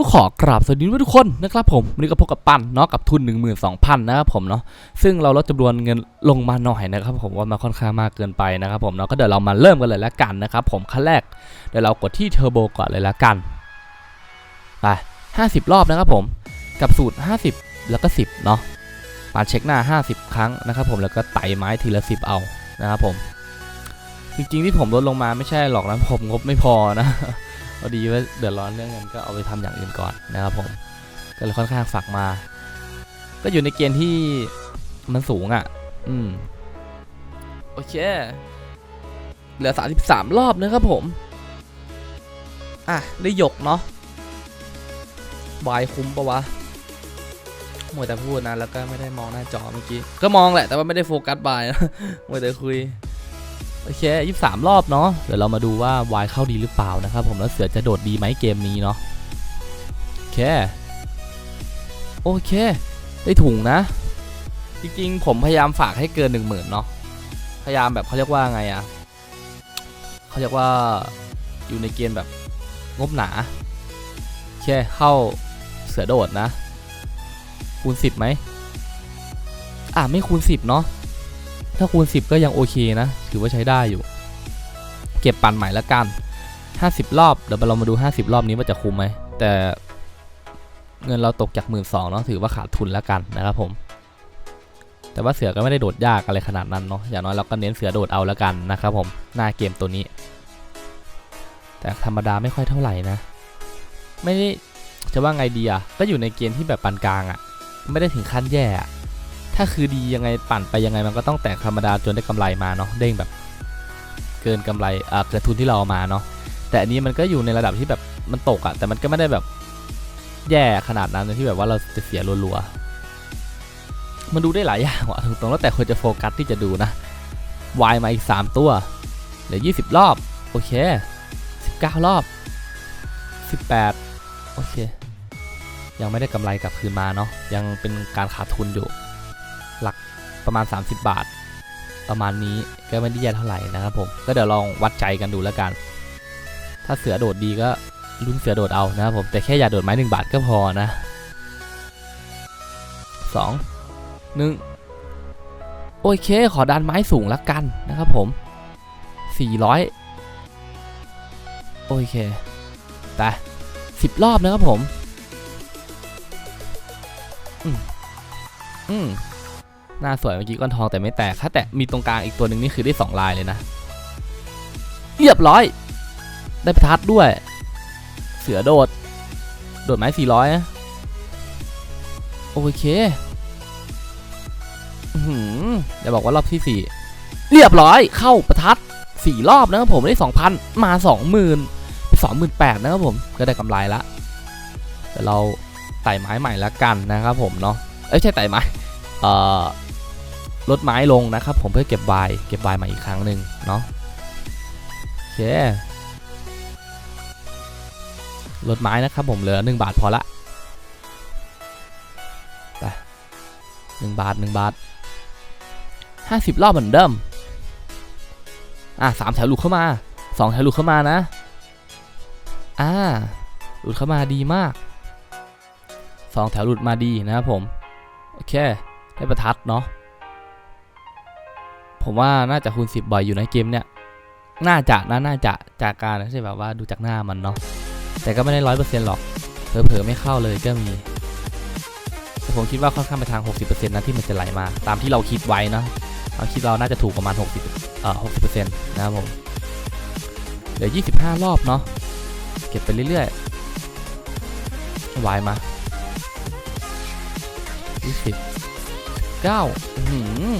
ก็ขอกราบสวัสดีทุกคนนะครับผมวันนี้ก็พบกับปั้นเนาะกับทุน 12,000นะครับผมเนาะซึ่งเราลดจำนวนเงินลงมาหน่อยนะครับผมว่ามาค่อนข้างมากเกินไปนะครับผมเนาะก็เดี๋ยวเรามาเริ่มกันเลยละกันนะครับผมขั้นแรกเดี๋ยวเรากดที่เทอร์โบก่อนเลยละกันไป50 รอบนะครับผมกับสูตร 50 แล้วก็ 10เนาะมาเช็คหน้า 50 ครั้งนะครับผมแล้วก็ไต่ไม้ทีละ 10 เอานะครับผมจริงๆที่ผมลดลงมาไม่ใช่หรอกนะผมงบไม่พอนะ พอดีว่าเดือดร้อนเรื่องเงินก็เอาไปทำอย่างอื่นก่อนนะครับผมก็เลยค่อนข้างฝากมา ก็อยู่ในเกณฑ์ที่มันสูงอะ อืมโอเคเหลือ33รอบนะครับผม อะ ได้หยกเนาะบายคุ้มปะวะมัวแต่พูดนะ แล้วก็ไม่ได้มองหน้าจอเมื่อกี้ ก็มองแหละ แต่ว่าไม่ได้โฟกัสบายนะมัวแต่คุย โอเคยี่สามรอบเนาะเดี๋ยวเรามาดูว่าวายเข้าดีหรือเปล่านะครับ ผมแล้วเสือจะโดดดีไหมเกมนี้เนาะโอเคโอเค ได้ถุงนะ จริงๆ ผมพยายามฝากให้เกิน1 0,000เนาะพยายามแบบเขาเรียกว่าไงอะเขาเรียกว่าอยู่ในเกณฑ์แบบงบหนาโอเคเข้าเสือโดดนะ คูณ10ไหมอะไม่คูณ10เนาะ ถ้าคูณ 10 ก็ยังโอเคนะ ถือว่าใช้ได้อยู่ เก็บปั่นใหม่ละกัน 50 รอบ เดี๋ยวเรามาดู 50 รอบนี้ว่าจะคุ้มไหม แต่เงินเราตกจาก 1 2ื่นเนาะถือว่าขาดทุนละกันนะครับผม แต่ว่าเสือก็ไม่ได้โดดยากอะไรขนาดนั้นเนาะ อย่างน้อยเราก็เน้นเสือโดดเอาละกันนะครับผม หน้าเกมตัวนี้ แต่ธรรมดาไม่ค่อยเท่าไหร่นะ ไม่ได้จะว่าไงดีอะก็อยู่ในเกณฑ์ที่แบบปานกลางอะไม่ได้ถึงขั้นแย่อะ ถ้าคือดียังไงปั่นไปยังไงมันก็ต้องแตกธรรมดาจนได้กำไรมาเนาะเด้งแบบเกินกำไรอ่าเกินทุนที่เราเอามาเนาะแต่อันนี้มันก็อยู่ในระดับที่แบบมันตกอะแต่มันก็ไม่ได้แบบแย่ขนาดนั้นที่แบบว่าเราจะเสียรัวๆมันดูได้หลายอย่างว่ะตรงๆแล้วแต่คนจะโฟกัสที่จะดูนะวายมาอีก 3 ตัวเหลือ 20 รอบ โอเค 19 รอบ 18 โอเค ยังไม่ได้กำไรกลับคืนมาเนาะยังเป็นการขาดทุนอยู่ หลักประมาณ 30 บาท ประมาณนี้ก็ไม่ได้แย่เท่าไหร่นะครับผมก็เดี๋ยวลองวัดใจกันดูแล้วกัน ถ้าเสือโดดดีก็ลุ้นเสือโดดเอานะครับผมแต่แค่อย่าโดดไม้หนึ่งบาทก็พอนะสองหนึ่งโอเค ขอดันไม้สูงแล้วกันนะครับผม 400 โอเคแต่10 รอบนะครับผม อืมอืม หน้าสวยเมื่อกี้ก้อนทองแต่ไม่แตกถ้าแตะมีตรงกลางอีกตัวหนึ่งนี่คือได้ 2 ลายเลยนะเรียบร้อย ได้ประทัดด้วย เสือโดด โดดไม้400นะโอเคอือหือเดี๋ยวบอกว่ารอบที่4เรียบร้อยเข้าประทัด4รอบนะครับผมได้2,000มา20,000เป็น28,000นะครับผมก็ได้กำไรละเดี๋ยวเราไต่ไม้ใหม่ละกันนะครับผมเนาะเอ้ยใช่ไต่ไม้เอ่อ ลดไม้ลงนะครับ ผมเพื่อเก็บวายเก็บวายใหม่อีกครั้งหนึ่งเนาะโอเคลดไม้นะครับผมเหลือ 1 บาทพอละไปหนึ่งบาทหนึ่งบาทห้าสิบรอบเหมือนเดิมอะสามแถวหลุดเข้ามาสองแถวหลุดเข้ามานะอ่าหลุดเข้ามาดีมากสองแถวหลุดมาดีนะครับผม โอเค ได้ประทัดเนาะ ผมว่าน่าจะคูณ10บ่อยอยู่ในเกมเนี่ยน่าจะนะน่าจะจากการใช่แบบว่าดูจากหน้ามันเนาะแต่ก็ไม่ได้ร้อยเปอร์เซ็นต์หรอกเผลอๆไม่เข้าเลยก็มีแต่ผมคิดว่าค่อนข้างไปทาง 60%นะที่มันจะไหลมา ตามที่เราคิดไว้นะเราคิดเราน่าจะถูกประมาณ 60เอ่อ60%นะครับผมเหลือ 25 รอบเนาะเก็บไปเรื่อยๆวายมา20 9อื้อหือ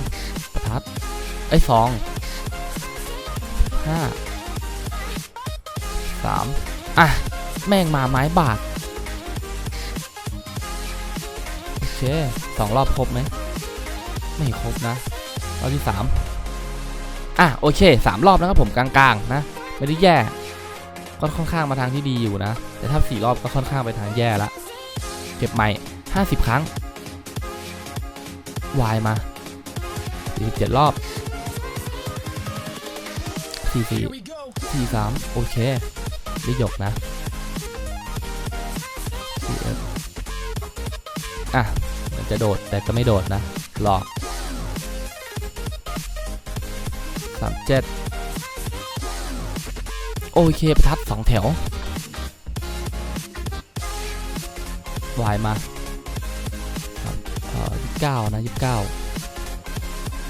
ประทัด ไอ้สองห้าสามอะ แม่งมาไม้บาทโอเคสองรอบครบไหมไม่ครบนะรอบที่สามอะโอเคสามรอบนะครับผมกลางๆ นะ ไม่ได้แย่ก็ค่อนข้างมาทางที่ดีอยู่นะ แต่ถ้าสี่รอบก็ค่อนข้างไปทางแย่ละเก็บใหม่50ครั้งวายมา47รอบ 44 Here we go. 43โอเคได้หยกนะอะมันจะโดดแต่ก็ไม่โดดนะหลอกสามเจ็ดโอเคประทัดสองแถววายมาเอ่อยี่สิบเก้านะยี่สิบเก้า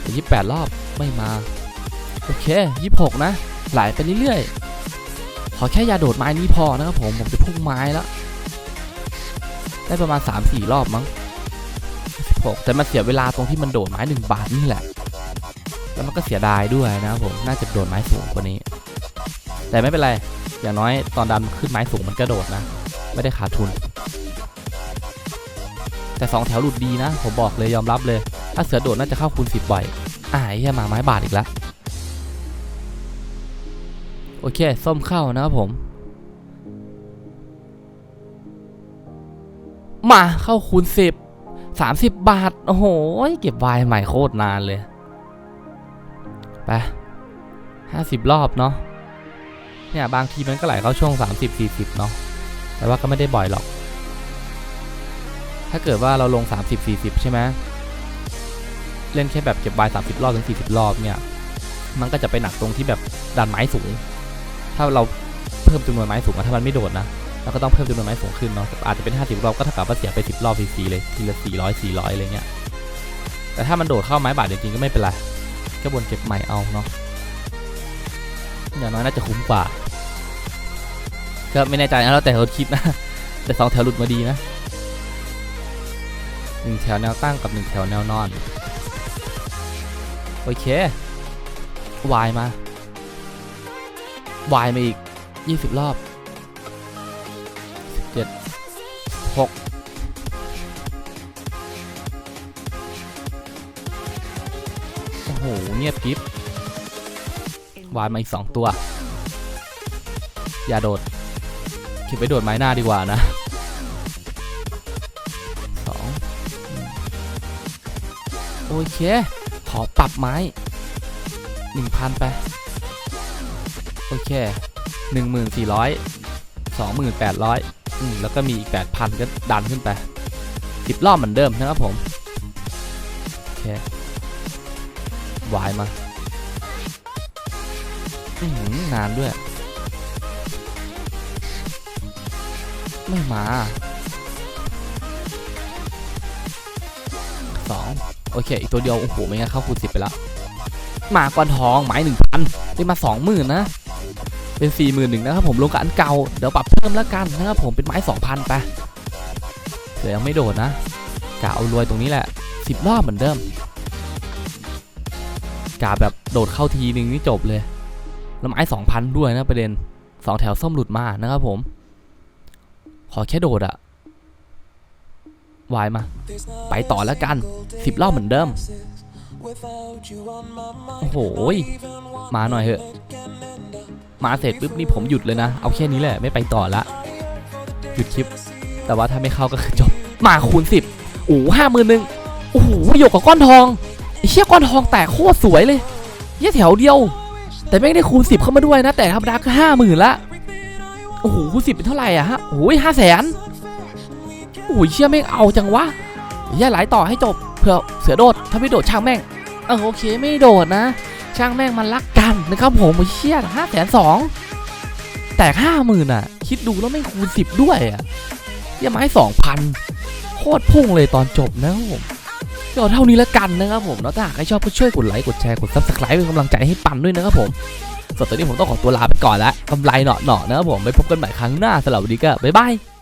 ยี่สิบแปดรอบไม่มา โอเคยี่สิบหกนะ ไหลไปเรื่อยๆ ขอแค่ยาโดดไม้นี้พอนะครับผม ผมจะพุ่งไม้แล้ว ได้ประมาณ 3-4 รอบมั้ง16แต่มันเสียเวลาตรงที่มันโดดไม้หนึ่งบาทนี่แหละ แล้วมันก็เสียดายด้วยนะครับผม น่าจะโดดไม้สูงกว่านี้ แต่ไม่เป็นไร อย่างน้อยตอนดันขึ้นไม้สูงมันก็โดดนะ ไม่ได้ขาดทุน แต่สองแถวหลุดดีนะ ผมบอกเลยยอมรับเลย ถ้าเสือโดดน่าจะเข้าคูณ10บ่อยอ่าเหี้ยมาไม้บาทอีกแล้ว โอเค ส้มเข้านะครับผม มาเข้าคูณสิบสามสิบบาท โอ้โห เก็บวายใหม่โคตรนานเลย ไปห้าสิบรอบเนาะเนี่ย บางทีมันก็ไหลเข้าช่วงสามสิบสี่สิบเนาะแต่ว่าก็ไม่ได้บ่อยหรอก ถ้าเกิดว่าเราลงสามสิบสี่สิบใช่ไหมเล่นแค่แบบเก็บวายสามสิบรอบถึงสี่สิบรอบเนี่ย มันก็จะไปหนักตรงที่แบบดันไม้สูง ถ้าเราเพิ่มจำนวนไม้สูงถ้ามันไม่โดดนะเราก็ต้องเพิ่มจำนวนไม้สูงขึ้นเนาะอาจจะเป็น 50 รอบก็เท่ากับว่าเสียไป 10 รอบฟรีๆเลยทีละ 400 400อะไรเงี้ยแต่ถ้ามันโดดเข้าไม้บาทจริงๆก็ไม่เป็นไรก็บนเก็บใหม่เอาเนาะอย่างน้อยน่าจะคุ้มกว่าก็ไม่แน่ใจนะแล้วแต่เราคิดนะแต่สองแถวหลุดมาดีนะหนึ่งแถวแนวตั้งกับหนึ่งแถวแนวนอน โอเควายมา วายมาอีก 20 รอบ 17 6 โอ้โห เงียบกิฟวายมาอีก 2 ตัว อย่าโดดเก็บไว้โดดไม้หน้าดีกว่านะสองโอเค ขอปรับไม้หนึ่งหมื่นสี่ร้ อยสองหมื่นแปดร้อยแล้วก็มีอีกแปดพันก็ดันขึ้นไปสิบรอบเหมือนเดิมนะครับผม โอเควายมาอื้อหือนานด้วย ไม่มาสองโอเค อีกตัวเดียว โอ้โห ไม่งั้นเข้าคูณสิบไปแล้ว มาก้อนทอง หมายหนึ่งพันได้มาสองหมื่นนะ เป็น4ี่หมื่นหนึ่งนะครับผมลงกับอันเก่า เดี๋ยวปรับเพิ่มแล้วกันนะครับผมเป็นไม้สองพันไปเดี๋ยวยังไม่โดดนะกะเอารวยตรงนี้แหละสิบรอบเหมือนเดิมกะแบบโดดเข้าทีนึงนี่จบเลยแล้วไม้สองพันด้วยนะประเด็นสองแถวส้มหลุดมานะครับผม ขอแค่โดดอะวายมา ไปต่อแล้วกันสิบรอบเหมือนเดิม โอ้โห มาหน่อยเหอะ มาเสร็จปุ๊บนี่ผมหยุดเลยนะ เอาแค่นี้แหละไม่ไปต่อละ หยุดคลิป แต่ว่าถ้าไม่เข้าก็คือจบ มาคูณสิบโอ้ห้าหมื่นหนึ่งโอ้โหหยกกับก้อนทองเชี่ยก้อนทองแตกโคตรสวยเลยเยี่ยแถวเดียว แต่ไม่ได้คูณสิบเข้ามาด้วยนะ แต่ธรรมดาก็ห้าหมื่นละโอ้โหคูณสิบเป็นเท่าไหร่อะฮะโอ้ยห้าแสนโอ้ยเชี่ยไม่งเอาจังวะเยี่ยหลายต่อให้จบเผื่อเสือโดดถ้าไม่โดดช่างแม่งเออโอเคไม่โดดนะ ช่างแม่งมันรัก นะครับผมเชี่ยห้าแสนสองแตกห้าหมื่นอะ คิดดูแล้วไม่คูณสิบด้วยอะเยี่ยไม้สองพันโคตรพุ่งเลยตอนจบนะครับผมก็เท่านี้แล้วกันนะครับผมแล้วถ้าหากใครชอบก็ช่วยกดไลค์กดแชร์กดซับสไครป์เป็นกำลังใจให้ปันด้วยนะครับผมส่วนตอนนี้ผมต้องขอตัวลาไปก่อนแล้วกำไรเหนาะๆนะครับผมไปพบกันใหม่ครั้งหน้าสำหรับวันนี้ก็บ๊ายบาย